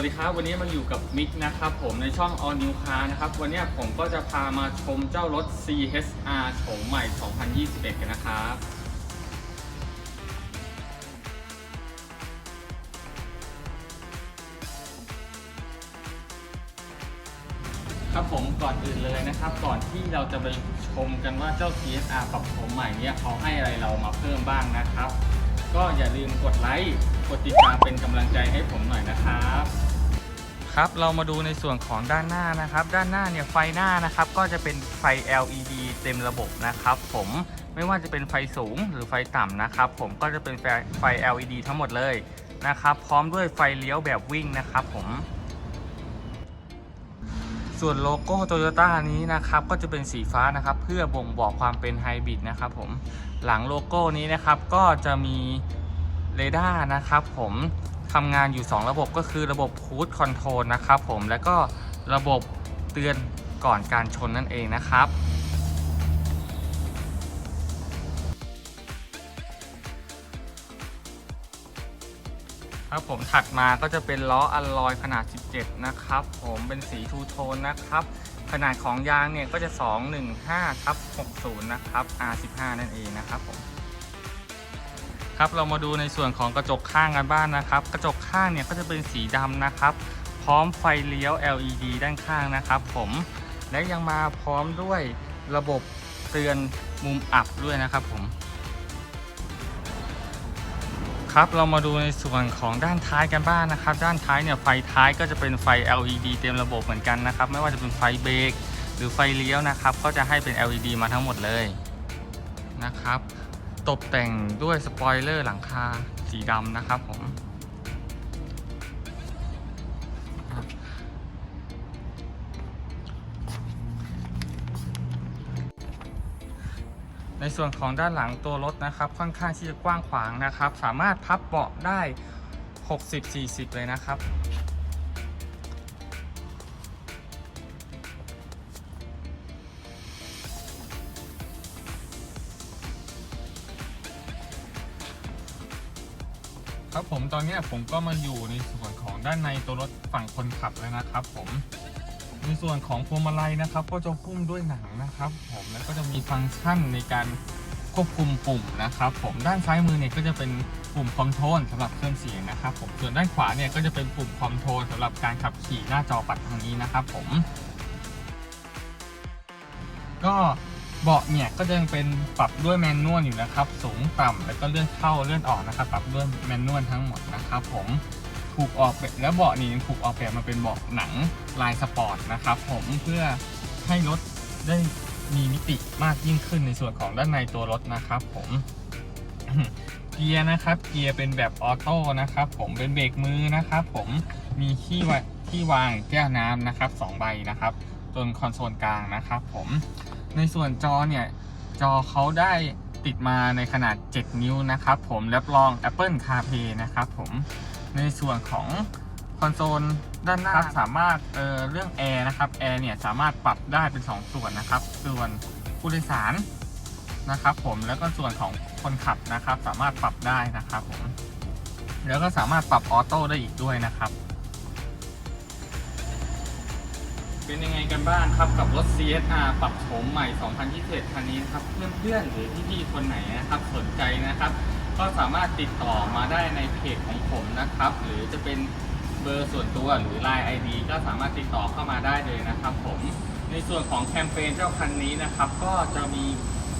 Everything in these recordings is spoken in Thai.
วัสดีครับวันนี้มาอยู่กับมิกนะครับผมในช่อง All New Car นะครับวันนี้ผมก็จะพามาชมเจ้ารถ CHR โฉมใหม่ 2021 กันนะครับครับผมก่อนอื่นเลยนะครับ ก่อนที่เราจะไปชมกันว่าเจ้า CSR ปรับโฉมใหม่เนี่ยเขาให้อะไรเรามาเพิ่มบ้างนะครับ ก็อย่าลืมกดไลค์กดติดตามเป็นกำลังใจให้ผมหน่อยนะครับ ครับเรามาดูในส่วนของด้านหน้านะครับ ด้านหน้าเนี่ยไฟหน้านะครับ ก็จะเป็นไฟ LED เต็มระบบนะครับ ผมไม่ว่าจะเป็นไฟสูงหรือไฟต่ำนะครับ ผมก็จะเป็นไฟไฟ LED ทั้งหมดเลยนะครับ พร้อมด้วยไฟเลี้ยวแบบวิ่งนะครับ ผม ส่วนโลโก้โตโยต้านี้นะครับ ก็จะเป็นสีฟ้านะครับ เพื่อบ่งบอกความเป็นไฮบริดนะครับ ผมหลังโลโก้นี้นะครับก็จะมีเรดาร์นะครับ ผม ทำงานอยู่ 2 ระบบก็คือระบบคูดคอนโทรลนะครับผมแล้วก็ระบบเตือนก่อนการชนนั่นเองนะครับครับผมถัดมาก็จะเป็นล้ออัลลอยขนาด 17 นะครับ ผมเป็นสีทูโทนนะครับ ขนาดของยางเนี่ยก็จะ 215ทับ60 นะครับ R15 นั่นเองนะครับผม ครับเรามาดูในส่วนของกระจกข้างกันบ้างนะครับ กระจกข้างเนี่ยก็จะเป็นสีดำนะครับ พร้อมไฟเลี้ยว LED ด้านข้างนะครับผมและยังมาพร้อมด้วยระบบเตือนมุมอับด้วยนะครับผม ครับเรามาดูในส่วนของด้านท้ายกันบ้างนะครับ ด้านท้ายเนี่ยไฟท้ายก็จะเป็นไฟ LED เต็มระบบเหมือนกันนะครับ ไม่ว่าจะเป็นไฟเบรกหรือไฟเลี้ยวนะครับ ก็จะให้เป็น LED มาทั้งหมดเลยนะครับ ตกแต่งด้วยสปอยเลอร์หลังคาสีดำนะครับผม ในส่วนของด้านหลังตัวรถนะครับ ค่อนข้างที่จะกว้างขวางนะครับ สามารถพับเบาะได้ 60-40 เลยนะครับ ครับผมตอนนี้ผมก็มาอยู่ในส่วนของด้านในตัวรถฝั่งคนขับแล้วนะครับ ผมในส่วนของพวงมาลัยนะครับ ก็จะหุ้มด้วยหนังนะครับ ผมแล้วก็จะมีฟังก์ชันในการควบคุมปุ่มนะครับ ผมด้านซ้ายมือเนี่ยก็จะเป็นปุ่มคอนโทรลสำหรับเครื่องเสียงนะครับ ผมส่วนด้านขวาเนี่ยก็จะเป็นปุ่มคอนโทรลสำหรับการขับขี่หน้าจอปัดทางนี้นะครับ ผม ก็ เบาะเนี่ยก็จะยังเป็นปรับด้วยแมนนวลอยู่นะครับ สูงต่ำแล้วก็เลื่อนเข้าเลื่อนออกนะครับ ปรับด้วยแมนนวลทั้งหมดนะครับ ผมถูกออกแบบแล้วเบาะนี้ถูกออกแบบมาเป็นเบาะหนังลายสปอร์ตนะครับ ผมเพื่อให้รถได้มีมิติมากยิ่งขึ้นในส่วนของด้านในตัวรถนะครับ ผมเกียร์นะครับ เกียร์เป็นแบบออโต้นะครับ ผมเป็นเบรกมือนะครับ ผมมีที่วาที่วางแก้วน้ำนะครับสองใบนะครับจนคอนโซลกลางนะครับ ผม ในส่วนจอเนี่ย จอเขาได้ติดมาในขนาด 7 นิ้วนะครับผมรับรอง Apple CarPlay นะครับผมในส่วนของคอนโซลด้านหน้าครับสามารถเอ่อเรื่องแอร์นะครับแอร์เนี่ยสามารถปรับได้เป็น 2 ส่วนนะครับ ส่วนผู้โดยสารนะครับผมแล้วก็ส่วนของคนขับนะครับ สามารถปรับได้นะครับผมแล้วก็สามารถปรับออโต้ได้อีกด้วยนะครับ เป็นยังไงกันบ้างครับกับรถ CSR ปรับโฉมใหม่ 2021 คันนี้นะครับ เพื่อนๆ หรือพี่ๆ คนไหนนะครับสนใจนะครับ ก็สามารถติดต่อมาได้ในเพจของผมนะครับ หรือจะเป็นเบอร์ส่วนตัวหรือ Line ID ก็สามารถติดต่อเข้ามาได้เลยนะครับผมในส่วนของแคมเปญเจ้าคันนี้นะครับ ก็จะมี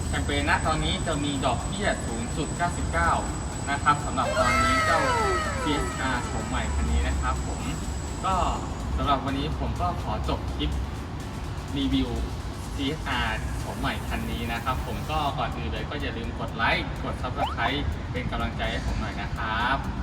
แคมเปญณตอนนี้จะมีดอกเบี้ย0.99 นะครับสำหรับตอนนี้เจ้า CSR โฉมใหม่คันนี้นะครับผมก็ สำหรับวันนี้ผมก็ขอจบคลิปรีวิว CSR โฉมใหม่คันนี้นะครับ ผมก็ก่อนอื่นเลยก็อย่าลืมกดไลค์ กด Subscribe เป็นกำลังใจให้ผมหน่อยนะครับ